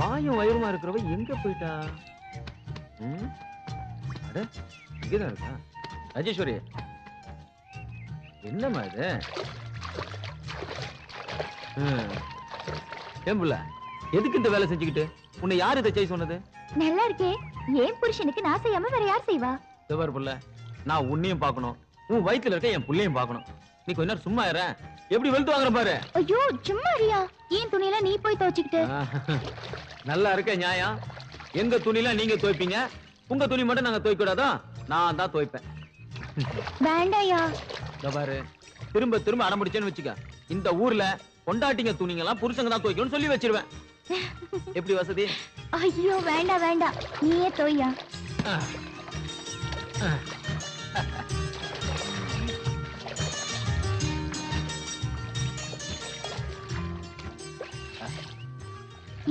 வாயும் வயிறுமா இருக்கிறவ எங்க போயிட்டா? அட இங்கதான் இருக்கா? ராஜேஸ்வரி என்னம்மா இது? புள்ள எதுக்கு இந்த வேலை செஞ்சுக்கிட்டு? உன்னை யார் இதை செய்ய சொன்னது? நல்லா இருக்கே. ஏன் புருஷனுக்கு நான் செய்யாம வேற யார் செய்வா? சிவர் புள்ள நான் உன்னையும் பார்க்கணும். உன் வயித்துல இருக்க என் புள்ளையும் பார்க்கணும். நீ கொஞ்ச நேரம் சும்மா இரு எப்படி வெளுத்து வாங்குற பாரு. ஐயோ சும்மா அறியா ஏன் துணியெல்லாம் நீ போய் துவச்சுக்கிட்டு? நல்லா இருக்க நியாயம். எங்க துணிலாம் நீங்க துவைப்பீங்க? உங்க துணி மட்டும் நாங்க துவைக்க கூடாதா? நான் தான் துவைப்பேன். வேண்டாயா? இதோ பாரு. திரும்ப திரும்ப அடம்பிடிச்சேன்னு வச்சுக்க. இந்த ஊர்ல பொண்டாட்டிங்க துணிங்க எல்லாம் புருஷங்க தான் துவைக்கணும்னு சொல்லி வச்சிருவேன். எப்படி வசதி? ஐயோ வேண்டாம் வேண்டாம் நீயே தோய்யா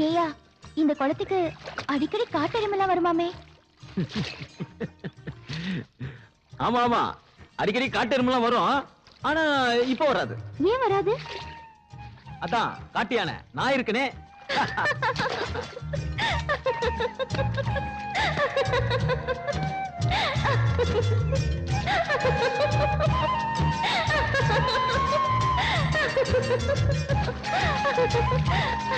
ஏயா இந்த குளத்துக்கு அடிக்கடி காட்டெருமெல்லாம் வருமாமே? ஆமா ஆமா. அடிக்கடி காட்டெருமெல்லாம் வரும். ஆனா இப்போ வராது. ஏன் வராது? அதான் காட்டு யானை நான் இருக்கனே.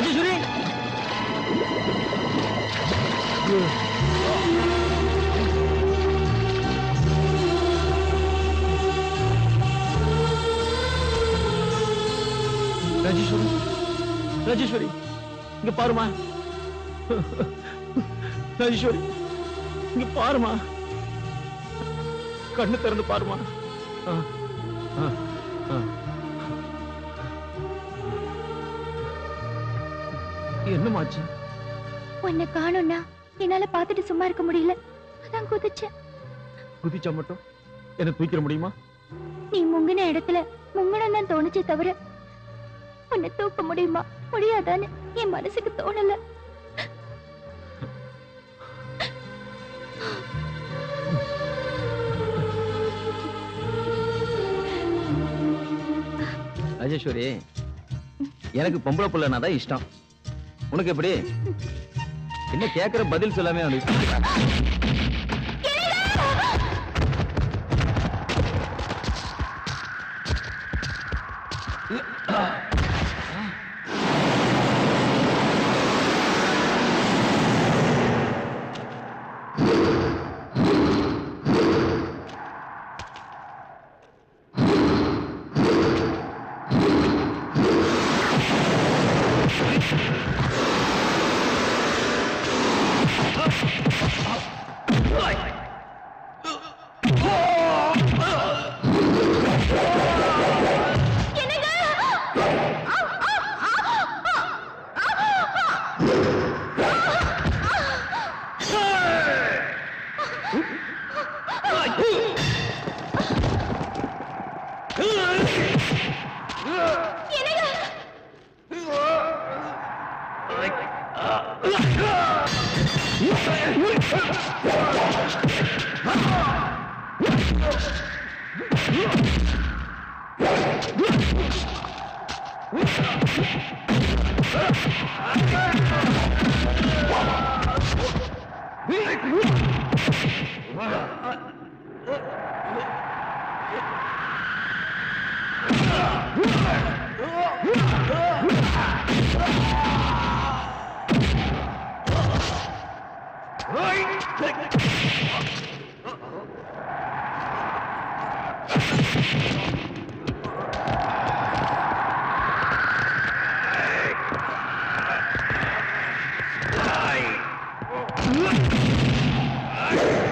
ராஜேஸ்வரி ராஜேஸ்வரி ராஜேஸ்வரி இங்க பாருமா ராஜேஸ்வரி இங்க பாருமா கண்ணு திறந்து பாருமா ஆ, ஆ, ஆ. என்னமாச்சு? உன்னை காணும்னா என்னால பாத்துட்டு சும்மா இருக்க முடியல. அதான் குதிச்சேன். குதிச்சா மட்டும்? என்ன தூக்கிட முடியுமா? நீ முங்கின இடத்துல முங்கணும் தான் தோணுச்சே தவிர உன்னை தூக்க முடியுமா? முடியாதான்னு என் மனசுக்கு தோணல. ராஜேஸ்வரி எனக்கு பொம்பளை புள்ளனா தான் இஷ்டம். உனக்கு எப்படி? என்ன கேக்குற பதில் சொல்லாமே அவனுக்கு Look! Bye.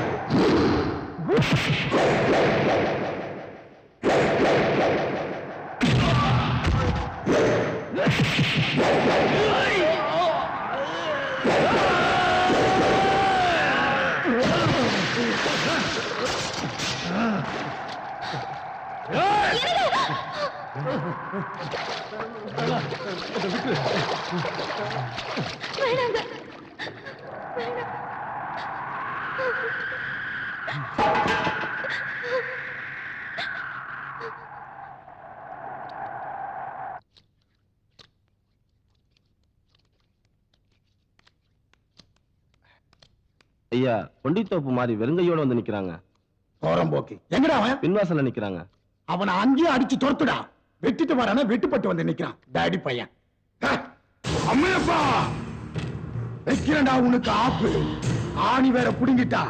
ஐயா கொண்டித்தோப்பு மாதிரி வெறுங்கையோட வந்து நிக்கிறாங்க. போறம்போக்கு எங்கடா அவன்? பின்வாசல்ல நிக்கிறாங்க. அவனை அங்கேயே அடிச்சு துரத்துடா. வெட்டிட்டு வரான வெட்டுப்பட்டு வந்து நிக்கிறான். டாடி பையன். அம்மையப்பா! வைக்கிறேன்டா உனக்கு ஆப்பு. ஆணி வேற புடுங்கிட்டா.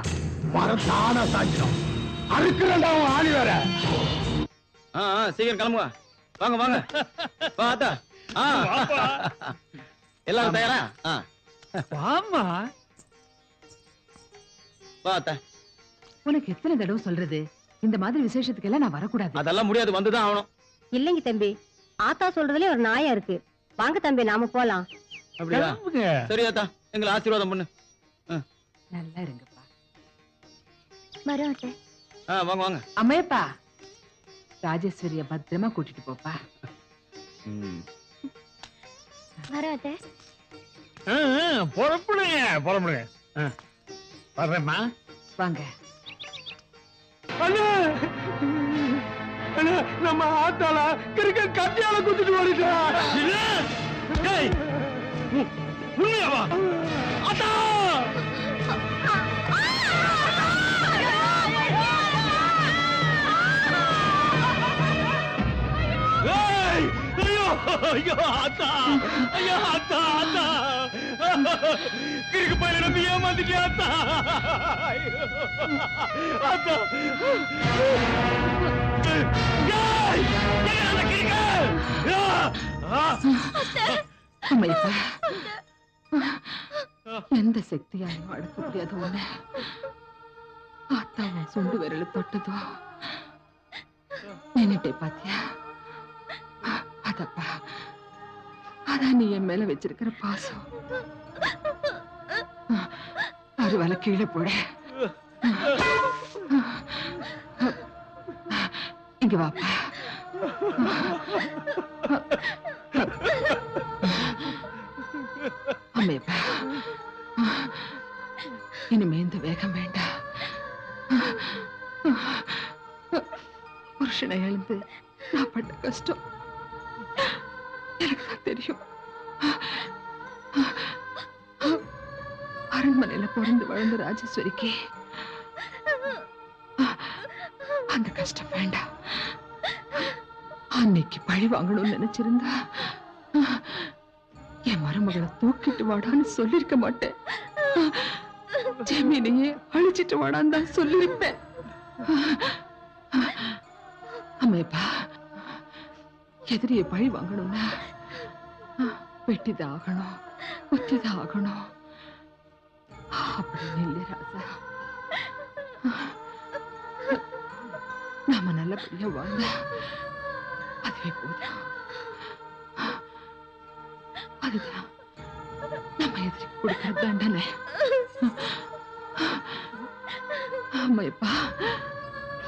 மரம் தானா சாஞ்சிடும். அறுக்கிறேன்டா உன் ஆணி வேற. ஆ ஆ, சீக்கிரம் கிளம்புங்க வாங்க வாங்க. வா ஆத்தா ஆ. எல்லாரும் தயாரா? ஆ. வாமா உனக்கு எத்தனை தடவை சொல்றது? இந்த மாதிரி விசேஷத்துக்கெல்லாம் நான் வரக்கூடாது. அதெல்லாம் முடியாது வந்துதான் ஆகணும். இல்லைங்க தம்பி ஆத்தா சொல்றதுல ஒரு நாயா இருக்கு. வாங்க தம்பி நாம போலாம். அப்படியா? கிளம்புங்க. சரி அத்தா. எங்களை ஆசீர்வாதம் பண்ணு. நல்லா இருங்கப்பா. வரோம் அத்தை. ஆ வாங்க வாங்க. அம்மையப்பா ராஜேஸ்வரிய பத்திரமா கூட்டிட்டு போப்பா. ம். வரோம் அத்தை. புறப்படுங்க புறப்படுங்க வர்றேம்மா. வாங்க. நம்ம ஆத்தால கிரிக்க கத்தியால குத்திட்டு ஓடிட்டா. உண்மையாவா அத்தா ஐயோ ஆத்தா. ஐயோ ஆத்தா ஆத்தா. கிறுக்கு பையில நம்பி ஏமாத்திட்டியா ஆத்தா! ஆத்தா. எந்த சக்தியாலும் அடக்க முடியாத உன்னை. ஆத்தாவும் சுண்டு விரல தொட்டதோ நினைப்பே பாத்தியா? அதப்பா அதான் நீ என் மேல வச்சிருக்கிற பாசம். அருவால கீழே போட. இங்க வாப்பா. அம்மையப்பா இனிமே இந்த வேகம் வேண்டாம். புருஷனை எழுந்து நான் பட்ட கஷ்டம். அரண்மனையில பிறந்து வளர்ந்த ராஜேஸ்வரிக்கு. அந்த கஷ்டம் வேண்டாம் அன்னைக்கு பழி வாங்கணும்னு நினைச்சிருந்தா என் மருமகளை தூக்கிட்டு வாடான்னு சொல்லிருக்க மாட்டேன். ஜெமீனையே அழிச்சிட்டு வாடான்னு தான் சொல்லிருப்பேன் அம்மையப்பா எதிரியை பழி வாங்கணும்னா வெட்டிதான் ஆகணும் குத்திதான் ஆகணும். அப்படின்னு இல்லை ராசா. நாம நல்லபடியா வாழ்ந்தா அதுவே போதும். அதுதான் நம்ம எதிர்க்கு கொடுக்கறது தண்டனை அம்மையப்பா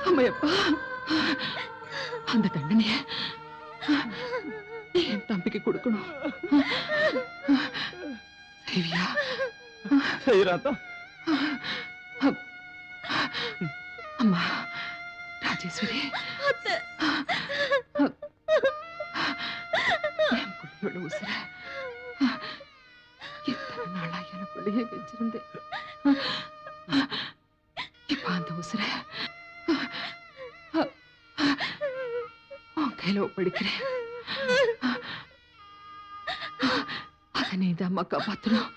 அம்மையப்பா அந்த தண்டனைய என் தம்பிக்கு கொடுக்கணும். செய்வியா செய்யறாத்தா அம்மா ராஜேஸ்வரி. என் புள்ளியோட உசுர. எத்தனை நாளா எனக்குள்ளேயே வச்சிருந்தேன். இப்ப அந்த உசுர உன் கையில ஒப்படைக்கிறேன். அதை நீ தான் அம்மா காப்பாத்தணும்.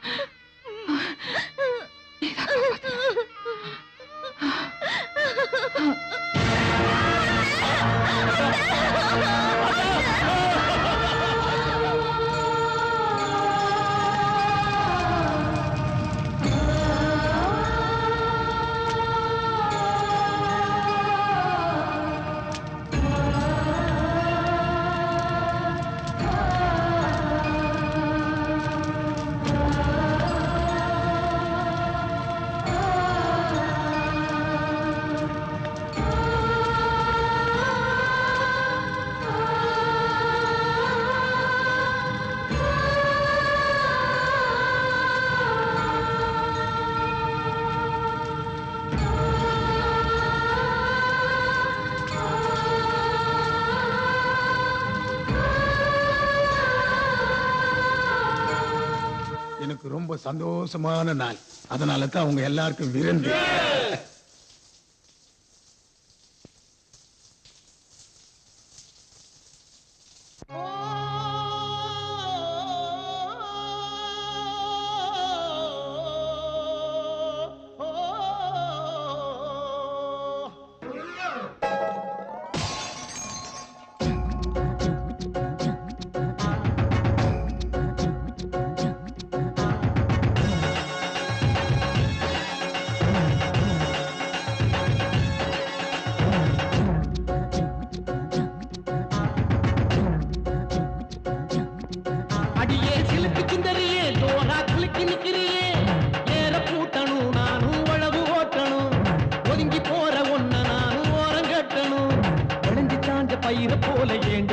ரொம்ப சந்தோஷமான நாள். அதனால தான் அவங்க எல்லாருக்கும் விருந்து. தாண்ட போல ஏண்டி?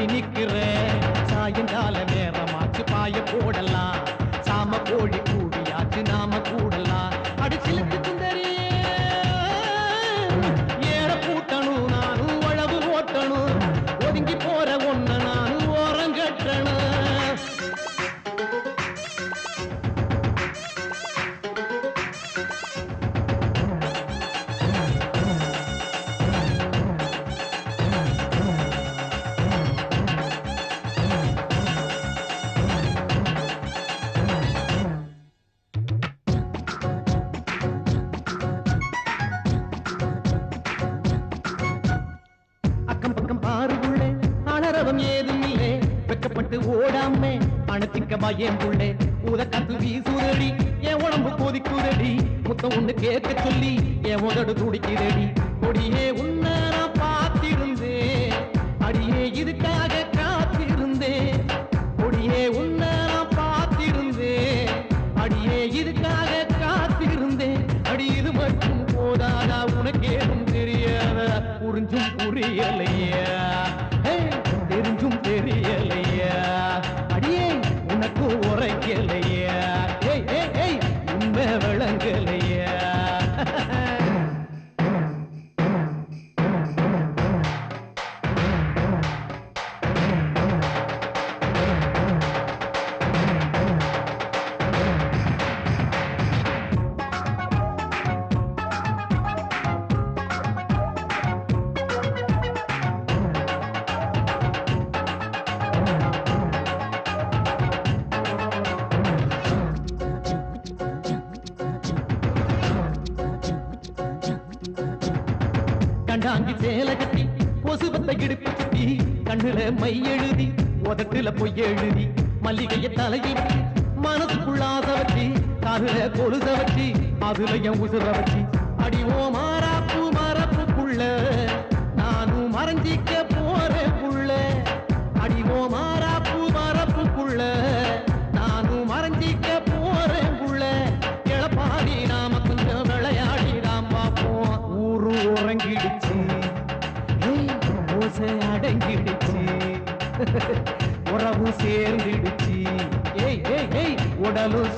அணத்திக்க பயம் புள்ளே? ஊத காத்து வீசுதடி என் உடம்பு கொதிக்குதடி? முத்தம் ஒண்ணு கேட்க சொல்லி என் உதடு துடிக்குதடி? கொடியே உன்னை நான் பார்த்திருந்தேன். அடியே இதுக்காக காத்திருந்தேன். கொடியே உன்னை நான் பார்த்திருந்தேன். அடியே இதுக்காக காத்திருந்தேன். அடி இது மட்டும் போதாதா? உனக்கேதும் தெரியாத? புரிஞ்சும் புரியலை 眼泪。கண்டாங்கி சேலை கட்டி கொசுவத்தை இடுப்பு சுத்தி கண்ணுல மை எழுதி உதட்டுல பொய் எழுதி மல்லிகைய தலையில் மனசுக்குள்ளாத வச்சு காதுல கொலுச வச்சு அதுல என் உசுர வச்சு. சேர்ந்துடுச்சு. ஏய் ஏய் ஏய் உடலும்